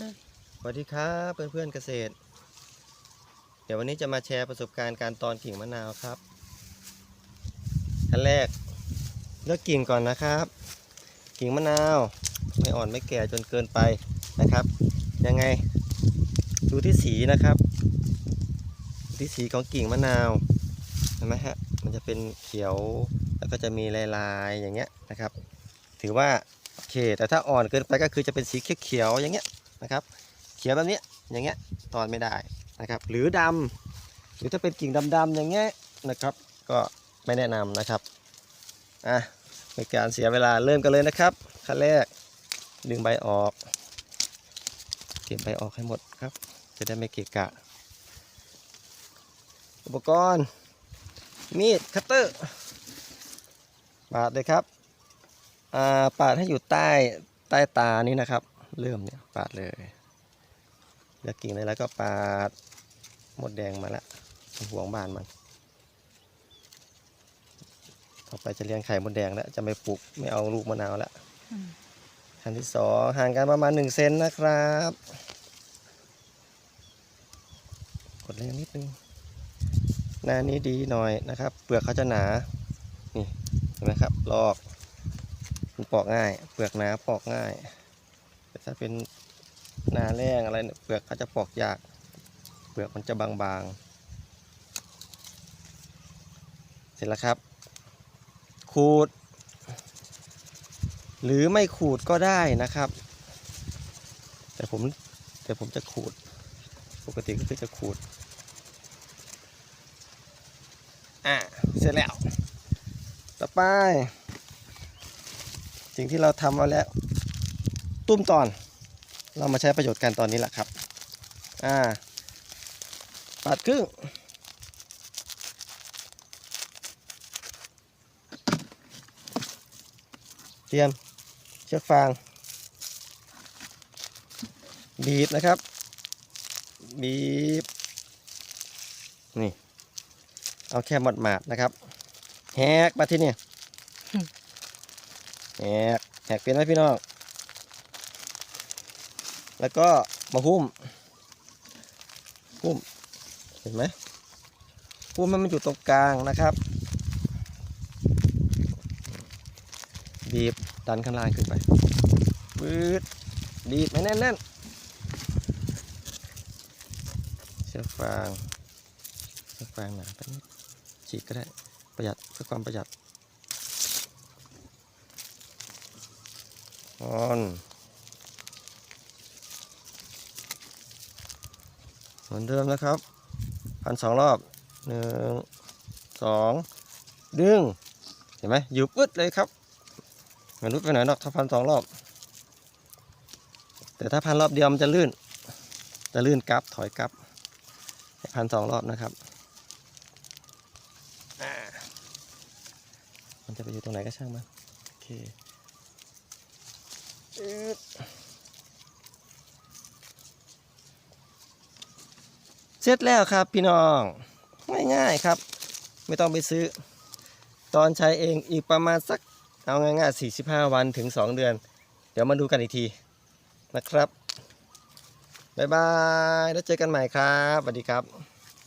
เลยสวัสดีครับเพื่อนเพื่อนๆเกษตร เดี๋ยววันนี้จะมาแชร์ประสบการณ์การตอนกิ่งมะนาวครับขั้นแรกเลือกกิ่งก่อนนะครับ กิ่งมะนาวไม่อ่อนไม่แก่จนเกินไปนะครับ ยังไงดูที่สีนะครับ ที่สีของกิ่งมะนาวเห็นไหมฮะมันจะเป็นเขียวแล้วก็จะมีลายๆอย่างเงี้ยนะครับ ถือว่าโอเค แต่ถ้าอ่อนเกินไปก็คือจะเป็นสีเขียวๆอย่างเงี้ย นะครับ เขียวแบบนี้อย่างเงี้ยตอนไม่ได้นะครับ หรือดำหรือถ้าเป็นกิ่งดำๆอย่างเงี้ยนะครับ ก็ไม่แนะนำนะครับอะในการเสียเวลาเริ่มกันเลยนะครับขั้นแรกดึงใบออก เก็บใบออกให้หมดครับ จะได้ไม่เกะกะ อุปกรณ์ มีดคัตเตอร์ ปาดเลยครับอ่าปาดให้อยู่ใต้ใต้ตานี้นะครับ เริ่มเนี่ยปาดเลยเลือกิ่งเลยแล้วก็ปาดมดแดงมาละห่วงบ้านมัน ต่อไปจะเลี้ยงไข่มดแดงแล้ว จะไม่ปลูกไม่เอาลูกมะนาวแล้วขั้นที่สองห่างกันประมาณหนึ่งเซนนะครับ กดแรงนิดนึงหน้านี้ดีหน่อยนะครับ เปลือกเขาจะหนา นี่เห็นไหมครับ ลอกมันปอกง่าย เปลือกหนาปอกง่าย แต่ถ้าเป็นนาแรงอะไรเนี่ยเปลือกเขาจะปอกยาก เปลือกมันจะบางๆ เสร็จแล้วครับ ขูด หรือไม่ขูดก็ได้นะครับ แต่ผมแต่ผมจะขูด ปกติก็คือจะขูด อะ เสร็จแล้ว ต่อไป สิ่งที่เราทำเอาแล้ว ตุ้มตอน เรามาใช้ประโยชน์กันตอนนี้แหละครับ อ่าปัดครึ่งเตรียมเชือกฟาง บีบนะครับ บีบ นี่ เอาแค่หมดหมาดๆนะครับ แหกมาที่นี่แหกแหกเป็นไหมพี่น้อง แล้วก็มาหุ้มหุ้มเห็นไหมหุ้มให้มันอยู่ตรงกลางนะครับบีบดันข้างล่างขึ้นไปปืดบีบไม่แน่นแน่นๆเชือกฟางเชือกฟางหนาไปนิดฉีกก็ได้ประหยัดเพื่อความประหยัดออน เหมือนเดิมนะครับพันสองรอบหนึ่งสองดึงเห็นไหมอยู่ปึ๊ดเลยครับมันรุดไปไหน่อยนอกถ้าพันสองรอบ แต่ถ้าพันรอบเดียวมันจะลื่น จะลื่นกลับถอยกลับพันสองรอบนะครับมันจะไปอยู่ตรงไหนก็ช่างมันโอเคอึ๊ดเส ร็จแล้วครับพี่น้อง ง่ายๆครับ ไม่ต้องไปซื้อ ตอนใช้เองอีกประมาณสักเอาง่ายๆ 45 วันถึง 2 เดือน เดี๋ยวมาดูกันอีกทีนะครับ บ๊ายบาย แล้วเจอกันใหม่ครับสวัสดีครับ